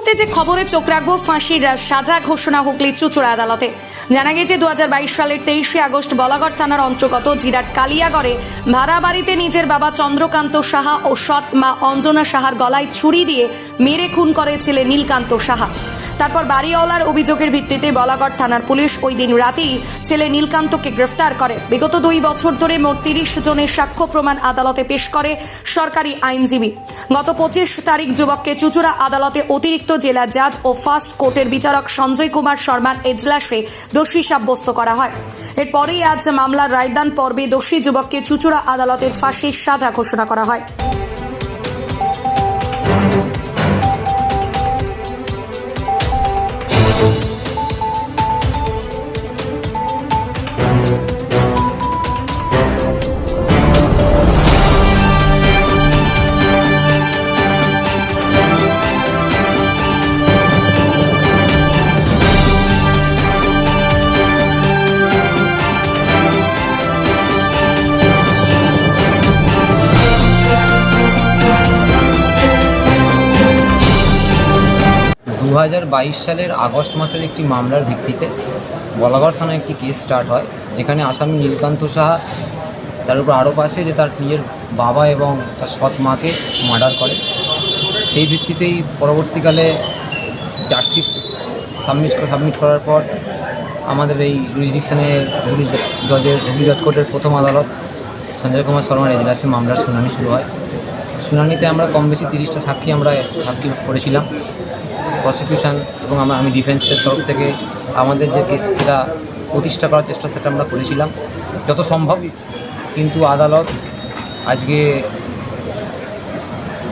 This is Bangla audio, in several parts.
মুহূর্তে যে খবরে চোখ রাখব, ফাঁসির সাজা ঘোষণা হুগলি চুচুড়া আদালতে। জানা গেছে দু হাজার বাইশ সালের তেইশে আগস্ট বলাগড় থানার অন্তর্গত জিরাট কালিয়াগড়ে ভাড়া বাড়িতে নিজের বাবা চন্দ্রকান্ত সাহা ও সৎ মা অঞ্জনা সাহার গলায় ছুরি দিয়ে মেরে খুন করেছিলেন ছেলে নীলকান্ত সাহা। তারপর বাড়িওয়ালার অভিযোগের ভিত্তিতে বলাগড় থানার পুলিশ ওই দিন রাতেই ছেলে নীলকান্তকে গ্রেফতার করে। বিগত দুই বছর ধরে মোট তিরিশ জনের সাক্ষ্য প্রমাণ আদালতে পেশ করে সরকারি আইনজীবী। গত পঁচিশ তারিখ যুবককে চুচুড়া আদালতে অতিরিক্ত জেলা জাজ ও ফার্স্ট কোর্টের বিচারক সঞ্জয় কুমার শর্মার এজলাসে দোষী সাব্যস্ত করা হয়। এরপরেই আজ মামলার রায়দান পর্বে দোষী যুবককে চুচুড়া আদালতের ফাঁসির সাজা ঘোষণা করা হয়। দু হাজার বাইশ সালের আগস্ট মাসের একটি মামলার ভিত্তিতে বলাগড় থানায় একটি কেস স্টার্ট হয়, যেখানে আসামি নীলকান্ত সাহা তার উপর আরোপ আছে যে তার নিজের বাবা এবং তার সৎ মাকে মার্ডার করে। সেই ভিত্তিতেই পরবর্তীকালে চার্জশিট সাবমিট সাবমিট করার পর আমাদের এই জুরিসডিকশনে হুগলি জজের, হুগলি জজ কোর্টের প্রথম আদালত সঞ্জয় কুমার শর্মার এজলাসে মামলার শুনানি শুরু হয়। শুনানিতে আমরা কম বেশি তিরিশটা সাক্ষী আমরা সাক্ষী করেছিলাম। প্রসিকিউশন এবং আমরা আমি ডিফেন্সের তরফ থেকে আমাদের যে কেস যেটা প্রতিষ্ঠা করার চেষ্টা সেটা আমরা করেছিলাম। যত সম্ভব, কিন্তু আদালত আজকে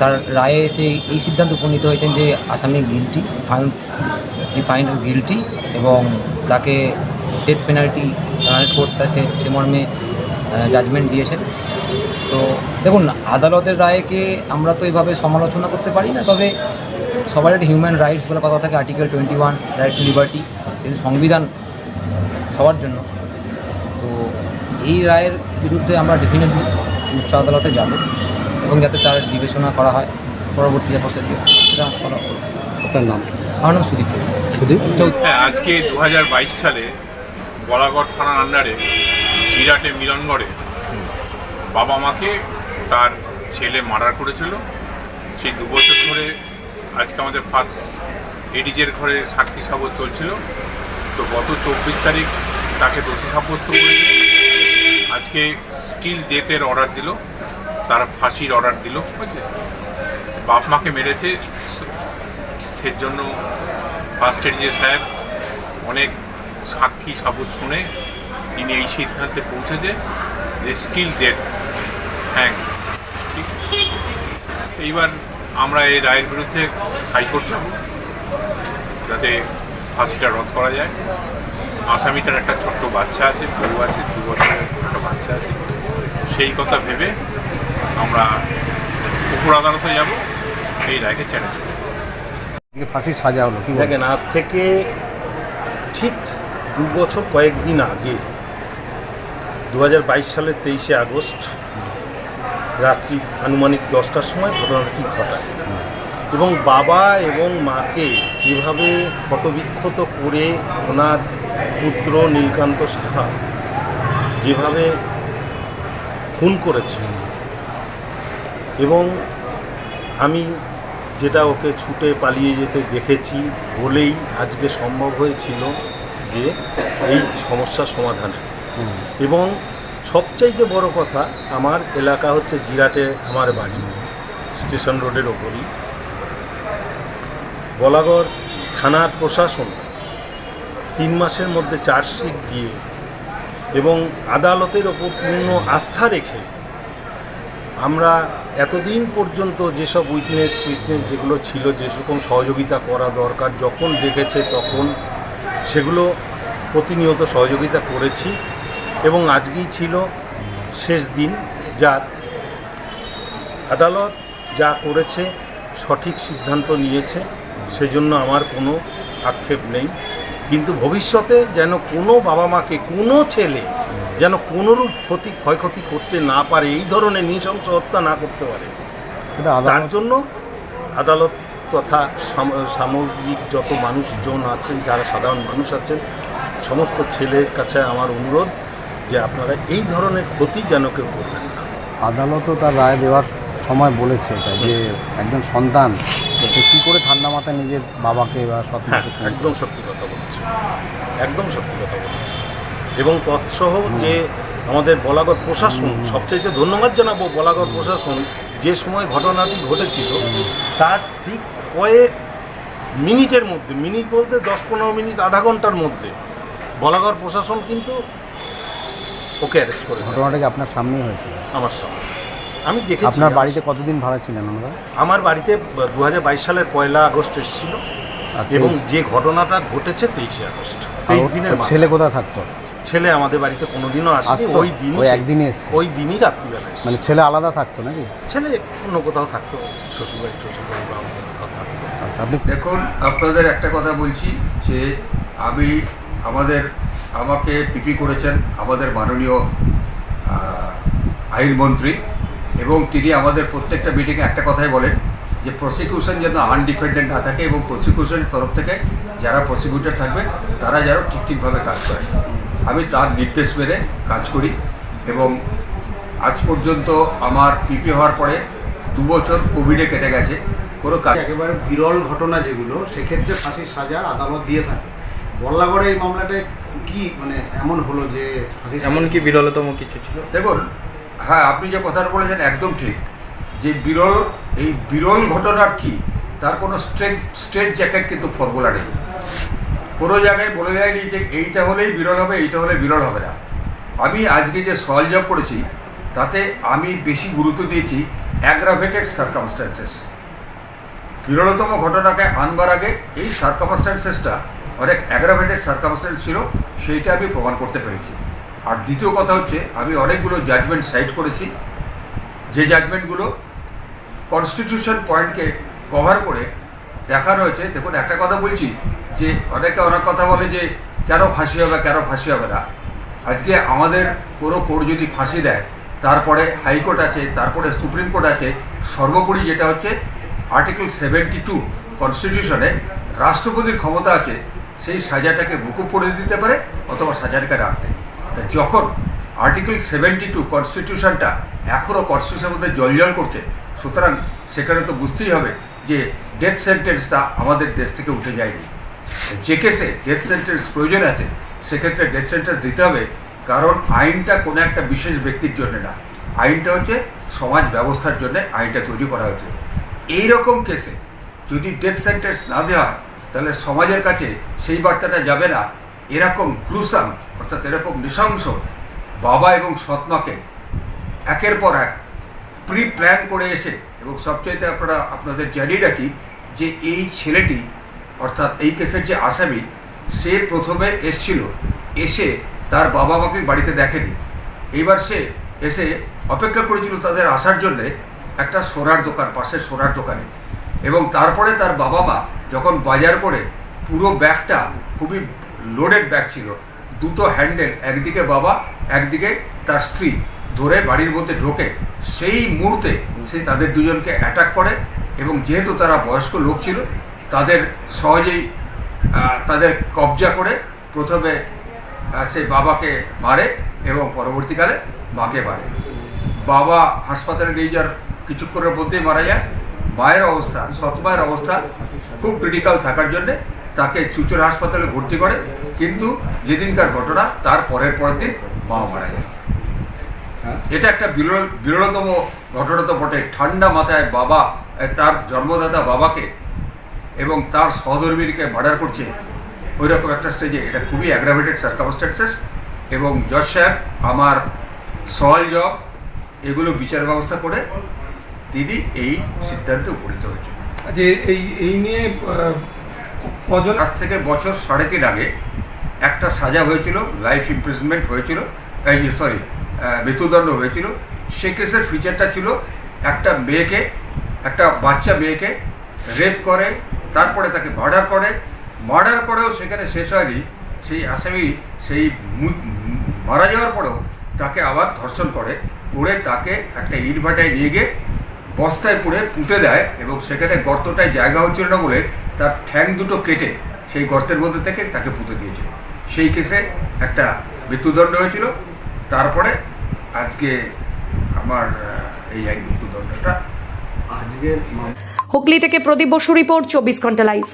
তার রায়ে এসে এই সিদ্ধান্ত উপনীত হয়েছেন যে আসামি গিলটি ফাইন ফাইন গিলটি এবং তাকে ডেথ পেনাল্টি কোর্ট সে সে মর্মে জাজমেন্ট দিয়েছেন। তো দেখুন, আদালতের রায়কে আমরা তো এভাবে সমালোচনা করতে পারি না, তবে সবার একটা হিউম্যান রাইটস বলে কথা থাকে article twenty one right to liberty সেই সংবিধান সবার জন্য। তো এই রায়ের বিরুদ্ধে আমরা ডেফিনেটলি উচ্চ আদালতে যাব এবং যাতে তার বিবেচনা করা হয় পরবর্তী যে প্রসেসিও সেটা করা। আপনার নাম? আমার নাম সুদীপ সুদীপ? হ্যাঁ আজকে দু হাজার বাইশ সালে বলাগড় থানার আন্ডারে জিরাটে মিলনগড়ে বাবা মাকে তার ছেলে মার্ডার করেছিল। সেই দু বছর ধরে আজকে আমাদের ফার্স্ট এডিজের ঘরে সাক্ষী সাবত চলছিল। তো গত চব্বিশ তারিখ তাকে দোষী সাব্যস্ত করেছে। আজকে স্টিল ডেথের অর্ডার দিল। তার ফাঁসির অর্ডার দিল। বুঝছে বাপ মাকে মেরেছে। সের জন্য ফার্স্ট এডিজের সাহেব অনেক সাক্ষী সাবুত শুনে তিনি এই সিদ্ধান্তে পৌঁছেছে যে স্টিল ডেট হ্যাঁ। এইবার আমরা এই রায়ের বিরুদ্ধে হাইকোর্ট যাব যাতে ফাঁসিটা রদ করা যায়। আসামিটার একটা ছোট্ট বাচ্চা আছে বউ আছে দু বছরের একটা বাচ্চা আছে। সেই কথা ভেবে আমরা উপর আদালতে যাব এই রায়কে চ্যালেঞ্জ করব। ফাঁসির সাজা হলো কি? দেখেন আজ থেকে ঠিক দু বছর কয়েকদিন আগে দু হাজার বাইশ সালের তেইশে আগস্ট রাত্রি আনুমানিক দশটার সময় ঘটনাটি ঘটায়। এবং বাবা এবং মাকে যেভাবে ক্ষতবিক্ষত করে ওনার পুত্র নীলকান্ত সাহা যেভাবে খুন করেছেন এবং আমি যেটা ওকে ছুটে পালিয়ে যেতে দেখেছি বলেই আজকে সম্ভব হয়েছিল যে এই সমস্যার সমাধানে। এবং সবচাইতে বড় কথা আমার এলাকা হচ্ছে জিরাটে, আমার বাড়ি, স্টেশন রোডের ওপরই। বলাগড় থানার প্রশাসন তিন মাসের মধ্যে চার্জশিট দিয়ে এবং আদালতের ওপর পূর্ণ আস্থা রেখে আমরা এতদিন পর্যন্ত যেসব উইটনেস উইটনেস যেগুলো ছিল, যে রকম সহযোগিতা করা দরকার, যখন দেখেছে তখন সেগুলো প্রতিনিয়ত সহযোগিতা করেছি। এবং আজকেই ছিল শেষ দিন যার আদালত যা করেছে সঠিক সিদ্ধান্ত নিয়েছে সেজন্য আমার কোনো আক্ষেপ নেই। কিন্তু ভবিষ্যতে যেন কোনো বাবা মাকে কোনো ছেলে যেন কোনোরূপ ক্ষতি ক্ষয়ক্ষতি করতে না পারে এই ধরনের নৃশংস হত্যা না করতে পারে। তার জন্য আদালত তথা সামগ্রিক যত মানুষজন আছেন যারা সাধারণ মানুষ আছেন সমস্ত ছেলের কাছে আমার অনুরোধ। যে আপনারা এই ধরনের ক্ষতি যেন কেউ করবেন না। আদালতও তার রায় দেওয়ার সময় বলেছে এটা যে একজন সন্তান সে কী করে ঠান্ডা মাথায় নিজের বাবাকে বা হ্যাঁ সৎমাকে একদম সত্যি কথা বলেছে। একদম সত্যি কথা বলেছে। এবং তৎসহ যে আমাদের বলাগড় প্রশাসন সবচেয়ে ধন্যবাদ জানাব বলাগড় প্রশাসন যে সময় ঘটনাটি ঘটেছিল তার ঠিক কয়েক মিনিটের মধ্যে মিনিট বলতে দশ পনেরো মিনিট আধা ঘণ্টার মধ্যে বলাগড় প্রশাসন কিন্তু ওকে অ্যারেস্ট করে দেয় ঘটনাটা কি আপনার সামনেই হয়েছিল? আমার সামনে। আমি দেখেছি আপনার বাড়িতে কতদিন ভাড়া ছিলেন ওনারা? আমার বাড়িতে দু হাজার বাইশ সালের পয়লা আগস্ট এসেছিল। আর এবং তেইশ- যে ঘটনাটা ঘটেছে তেইশে আগস্ট। আর তেইশ ওর- দিনের ওর মাথায়। ছেলে কোথায় থাকতো? ছেলে আমাদের বাড়িতে কোনোদিনও আসেনি। আসতো? ওই দিনই ওই সে- একদিনই এসছে? ওই দিনই রাত্রিবেলা এসেছে। মানে ছেলে আলাদা থাকতো নাকি? ছেলে অন্য কোথাও থাকতো। শ্বশুরবাড়ি শ্বশুরবাড়ি বা অন্য কোথাও থাকতো। আচ্ছা, আপনি দেখুন আপনাদের একটা কথা বলছি যে আমি আমাদের, আমাকে পিপি করেছেন আমাদের মাননীয় আইনমন্ত্রী এবং তিনি আমাদের প্রত্যেকটা মিটিংয়ে একটা কথাই বলেন যে প্রসিকিউশন যেন আনডিপেন্ডেন্ট না থাকে এবং প্রসিকিউশনের তরফ থেকে যারা প্রসিকিউটর থাকবে, তারা যেন ঠিক ঠিকভাবে কাজ করে। আমি তার নির্দেশ মেনে কাজ করি এবং আজ পর্যন্ত আমার পিপি হওয়ার পরে দু বছর কোভিডে কেটে গেছে, কোনো কাজ একেবারে বিরল ঘটনা যেগুলো, সেক্ষেত্রে ফাঁসির সাজা আদালত দিয়ে থাকে। বল্লাগড়ে এই মামলাটা কি মানে এমন হলো যে এমন কি বিরলতম কিছু ছিল? দেখুন হ্যাঁ আপনি যে কথাটা বলেছেন একদম ঠিক। যে বিরল এই বিরল ঘটনার কি? তার কোনো স্ট্রেট স্ট্রেট জ্যাকেট কিন্তু ফর্মুলা নেই। কোনো জায়গায় বলে দেয়নি যে এইটা হলেই বিরল হবে এইটা হলে বিরল হবে না। আমি আজকে যে জব করেছি তাতে আমি বেশি গুরুত্ব দিয়েছি অ্যাগ্রাভেটেড সার্কামস্ট্যান্সেস বিরলতম ঘটনাকে আনবার আগে এই সার্কামস্ট্যান্সেসটা অনেক অ্যাগ্রাভেটেড সার্কামস্ট্যান্স ছিল, সেইটা আমি প্রমাণ করতে পেরেছি। আর দ্বিতীয় কথা হচ্ছে, আমি অনেকগুলো জাজমেন্ট সাইট করেছি। যে জাজমেন্টগুলো কনস্টিটিউশন পয়েন্টকে কভার করে দেখানো হয়েছে দেখুন একটা কথা বলছি, যে অনেকে অনেক কথা বলে যে, কেন ফাঁসি হবে, কেন ফাঁসি হবে না? আজকে আমাদের কোনো কোর্ট যদি ফাঁসি দেয়, তারপরে হাইকোর্ট আছে, তারপরে সুপ্রিম কোর্ট আছে, সর্বোপরি যেটা হচ্ছে আর্টিকেল সেভেন্টি টু কনস্টিটিউশনে রাষ্ট্রপতির ক্ষমতা আছে সেই সাজাটাকে মুকুব করে দিতে পারে অথবা সাজাটাকে রাখতে। তা যখন আর্টিকেল সেভেন্টি টু কনস্টিটিউশনটা এখনও কনস্টিটিউশনের মধ্যে জলজল করছে, সুতরাং সেখানে তো বুঝতেই হবে যে ডেথ সেন্টেন্সটা আমাদের দেশ থেকে উঠে যায়নি। যে কেসে ডেথ সেন্টেন্স প্রয়োজন আছে, সেক্ষেত্রে ডেথ সেন্টেন্স দিতে হবে, কারণ আইনটা কোনো একটা বিশেষ ব্যক্তির জন্য না। আইনটা হচ্ছে সমাজ ব্যবস্থার জন্য আইনটা তৈরি করা হয়েছে। এই রকম কেসে যদি ডেথ সেন্টেন্স না দেওয়া হয় তাহলে সমাজের কাছে সেই বার্তাটা যাবে না। এরকম ক্রুসাম অর্থাৎ এরকম নৃশংস বাবা এবং সৎমাকে একের পর এক প্রি প্ল্যান করে এসে এবং সবচাইতে আপনারা, আপনাদের জানিয়ে রাখি যে এই ছেলেটি, অর্থাৎ এই কেসের যে আসামি, সে প্রথমে এসছিল, এসে তার বাবা মাকে বাড়িতে দেখেনি। এইবার সে এসে অপেক্ষা করেছিল তাদের আসার জন্যে একটা সোনার দোকান, পাশের সোনার দোকানে। এবং তারপরে তার বাবা মা যখন বাজার করে, পুরো ব্যাগটা খুবই লোডেড ব্যাগ ছিল। দুটো হ্যান্ডেল একদিকে বাবা, একদিকে তার স্ত্রী, ধরে বাড়ির মধ্যে ঢোকে। সেই মুহূর্তে সে তাদের দুজনকে অ্যাটাক করে এবং যেহেতু তারা বয়স্ক লোক ছিল, তাদের সহজেই তাদের কবজা করে প্রথমে সে বাবাকে মারে এবং পরবর্তীকালে মাকে মারে। বাবা হাসপাতালে নিয়ে যাওয়ার কিছুক্ষণের মধ্যেই মারা যায়। মায়ের অবস্থা সৎ মায়ের অবস্থা খুব ক্রিটিক্যাল থাকার জন্যে তাকে চুচুর হাসপাতালে ভর্তি করে। কিন্তু যেদিনকার ঘটনা তার পরের পরের দিন মা মারা যায়। এটা একটা বিরল বিরলতম ঘটনা তো বটে। ঠান্ডা মাথায় বাবা তার জন্মদাতা বাবাকে এবং তার সহধর্মীকে মার্ডার করছে। ওই রকম একটা স্টেজে এটা খুবই অ্যাগ্রাভেটেড সার্কামস্ট্যান্সেস এবং জজ সাহেব আমার সওয়াল জব এগুলো বিচার ব্যবস্থা করে তিনি এই সিদ্ধান্তে উপনীত হয়েছে যে এই এই নিয়ে কজন? আজ থেকে বছর সাড়ে তিন আগে একটা সাজা হয়েছিল লাইফ ইমপ্রিজনমেন্ট হয়েছিল এই সরি মৃত্যুদণ্ড হয়েছিল। সে কেসের ফিচারটা ছিল একটা মেয়েকে একটা বাচ্চা মেয়েকে রেপ করে তারপরে তাকে মার্ডার করে। মার্ডার করেও সেখানে শেষ হয়নি সেই আসামি সেই মারা যাওয়ার পরেও তাকে আবার ধর্ষণ করে করে তাকে একটা ইটভাটায় নিয়ে গিয়ে বস্তায় পুড়ে পুঁতে দেয় এবং সেখানে গর্তটায় জায়গা হচ্ছিল না বলে তার ঠ্যাং দুটো কেটে সেই গর্তের মধ্যে থেকে তাকে পুঁতে দিয়েছিল সেই কেসে একটা মৃত্যুদণ্ড হয়েছিল। তারপরে আজকে আমার এই এক মৃত্যুদণ্ডটা। আজকের হুগলি থেকে প্রদীপ বসু রিপোর্ট চব্বিশ ঘণ্টা লাইভ